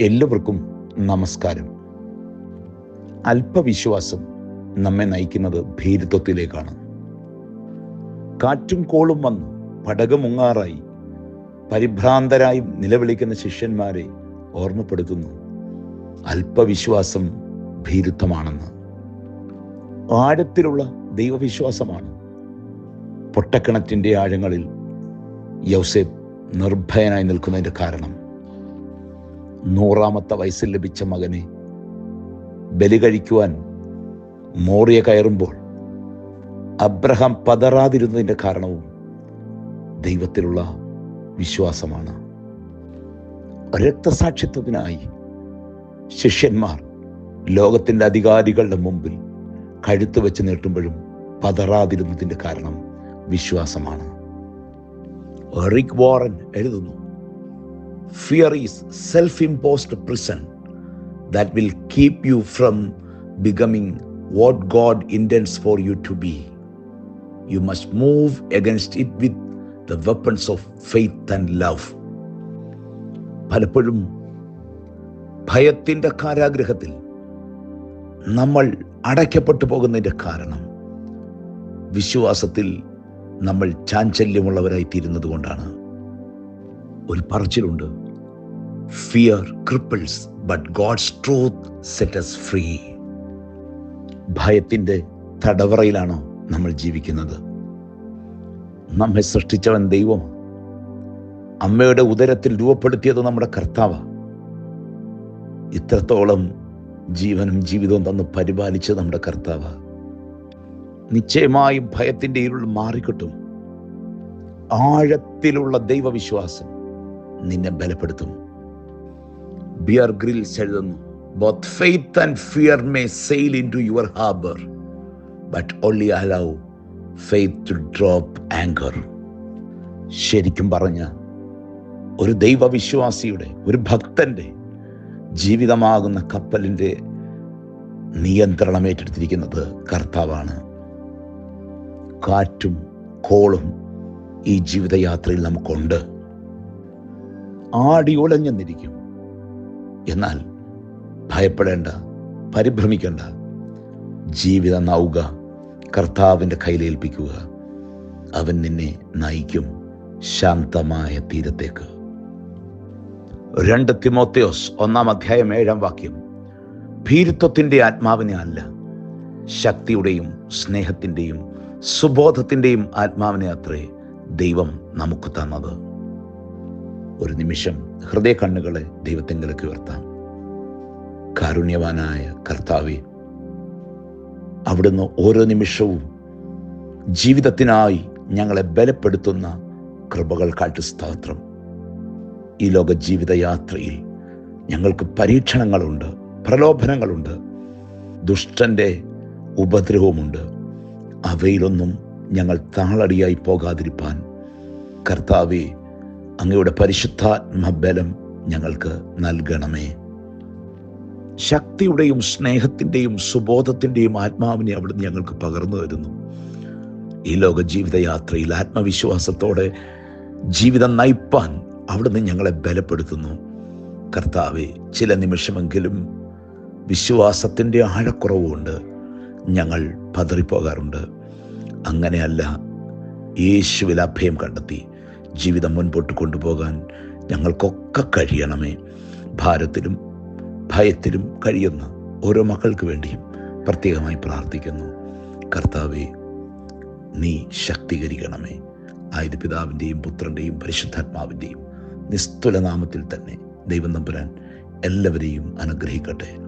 എല്ലാവർക്കും നമസ്കാരം. അല്പവിശ്വാസം നമ്മെ നയിക്കുന്നത് ഭീരുത്വത്തിലേക്കാണ്. കാറ്റും കോളും വന്നു പടകമുങ്ങാറായി. പരിഭ്രാന്തരായി നിലവിളിക്കുന്ന ശിഷ്യന്മാരെ ഓർമ്മപ്പെടുത്തുന്നു. അല്പവിശ്വാസം ഭീരുത്വമാണെന്ന്. ആഴത്തിലുള്ള ദൈവവിശ്വാസമാണ്. പൊട്ടക്കിണറ്റിന്റെ ആഴങ്ങളിൽ യൗസേബ് നിർഭയനായി നിൽക്കുന്നതിന്റെ കാരണം. നൂറാമത്തെ വയസ്സിൽ ലഭിച്ച മകനെ ബലി കഴിക്കുവാൻ മോറിയ കയറുമ്പോൾ അബ്രഹാം പതറാതിരുന്നതിന്റെ കാരണവും ദൈവത്തിലുള്ള വിശ്വാസമാണ്. രക്തസാക്ഷിത്വത്തിനായി ശിഷ്യന്മാർ ലോകത്തിന്റെ അധികാരികളുടെ മുമ്പിൽ കഴുത്ത് വെച്ച് നീട്ടുമ്പോഴും പതറാതിരുന്നതിന്റെ കാരണം വിശ്വാസമാണ്. എഴുതുന്നു fear is self imposed prison that will keep you from becoming what God intends for you to be. You must move against it with the weapons of faith and love. പലപ്പോഴും ഭയത്തിന്റെ കാരാഗ്രഹത്തിൽ നമ്മൾ അടയ്ക്കപ്പെട്ടു പോകുന്നതിന്റെ കാരണം വിശ്വാസത്തിൽ നമ്മൾ ചാഞ്ചല്യമുള്ളവരായി തീരുന്നത് കൊണ്ടാണ് ഒരു പറച്ചിലുണ്ട്. Fear cripples but God's truth set us free ഭയത്തിന്റെ തടവറയിലാണോ നമ്മൾ ജീവിക്കുന്നത്. നമ്മെ സൃഷ്ടിച്ചവൻ ദൈവം അമ്മയുടെ ഉദരത്തിൽ രൂപപ്പെടുത്തിയത് നമ്മുടെ കർത്താവ് ഇത്രത്തോളം ജീവനും ജീവിതവും തന്ന് പരിപാലിച്ചത് നമ്മുടെ കർത്താവ് നിശ്ചയമായും ഭയത്തിന്റെ ഇരുൾ മാറിക്കിട്ടും. ആഴത്തിലുള്ള ദൈവവിശ്വാസം നിന്നെ ബലപ്പെടുത്തും. ബിയർ ഗ്രിൽസ് എഴുതുന്നു both faith and fear may sail into your harbour but only allow faith to drop anchor ശരിക്കും പറഞ്ഞ ഒരു ദൈവവിശ്വാസിയുടെ ഒരു ഭക്തന്റെ ജീവിതമാകുന്ന കപ്പലിന്റെ നിയന്ത്രണം ഏറ്റെടുത്തിരിക്കുന്നത് കർത്താവാണ്. കാറ്റും കോളും ഈ ജീവിതയാത്രയിൽ നമുക്കുണ്ട്. ആടി ഉലഞ്ഞെന്നിരിക്കും എന്നാൽ ഭയപ്പെടേണ്ട പരിഭ്രമിക്കേണ്ട ജീവിത നൗക കർത്താവിന്റെ കയ്യിലേൽപ്പിക്കുക അവൻ നിന്നെ നയിക്കും ശാന്തമായ തീരത്തേക്ക്. രണ്ട് തിമോത്തിയോസ് ഒന്നാം അധ്യായം ഏഴാം വാക്യം. ഭീരുത്വത്തിന്റെ ആത്മാവിനെ അല്ല ശക്തിയുടെയും സ്നേഹത്തിന്റെയും സുബോധത്തിന്റെയും ആത്മാവിനെ അത്രേ ദൈവം നമുക്ക് തന്നത്. ഒരു നിമിഷം ഹൃദയ കണ്ണുകളെ ദൈവത്തെങ്കിലേക്ക് ഉയർത്താം. കാരുണ്യവാനായ കർത്താവെ അവിടുന്ന് ഓരോ നിമിഷവും ജീവിതത്തിനായി ഞങ്ങളെ ബലപ്പെടുത്തുന്ന കൃപകൾ കാട്ടു സ്തോത്രം. ഈ ലോക ജീവിതയാത്രയിൽ ഞങ്ങൾക്ക് പരീക്ഷണങ്ങളുണ്ട് പ്രലോഭനങ്ങളുണ്ട് ദുഷ്ടന്റെ ഉപദ്രവമുണ്ട് അവയിലൊന്നും ഞങ്ങൾ താളടിയായി പോകാതിരിപ്പാൻ കർത്താവെ അങ്ങയുടെ പരിശുദ്ധാത്മബലം ഞങ്ങൾക്ക് നൽകണമേ. ശക്തിയുടെയും സ്നേഹത്തിന്റെയും സുബോധത്തിന്റെയും ആത്മാവിനെ അവിടുന്ന് ഞങ്ങൾക്ക് പകർന്നു തരുന്നു. ഈ ലോക ജീവിതയാത്രയിൽ ആത്മവിശ്വാസത്തോടെ ജീവിതം നയിപ്പാൻ അവിടുന്ന് ഞങ്ങളെ ബലപ്പെടുത്തുന്നു. കർത്താവെ ചില നിമിഷമെങ്കിലും വിശ്വാസത്തിന്റെ ആഴക്കുറവുകൊണ്ട് ഞങ്ങൾ പതറിപ്പോകാറുണ്ട്. അങ്ങനെയല്ല യേശുവിൽ അഭയം കണ്ടെത്തി. ജീവിതം മുൻപോട്ട് കൊണ്ടുപോകാൻ ഞങ്ങൾക്കൊക്കെ കഴിയണമേ. ഭാരത്തിലും ഭയത്തിലും കഴിയുന്ന ഓരോ മക്കൾക്ക് വേണ്ടിയും പ്രത്യേകമായി പ്രാർത്ഥിക്കുന്നു. കർത്താവെ നീ ശക്തീകരിക്കണമേ. ആയത് പിതാവിന്റെയും പുത്രന്റെയും പരിശുദ്ധാത്മാവിന്റെയും നിസ്തുലനാമത്തിൽ തന്നെ ദൈവം നമ്പുരാൻ എല്ലാവരെയും അനുഗ്രഹിക്കട്ടെ.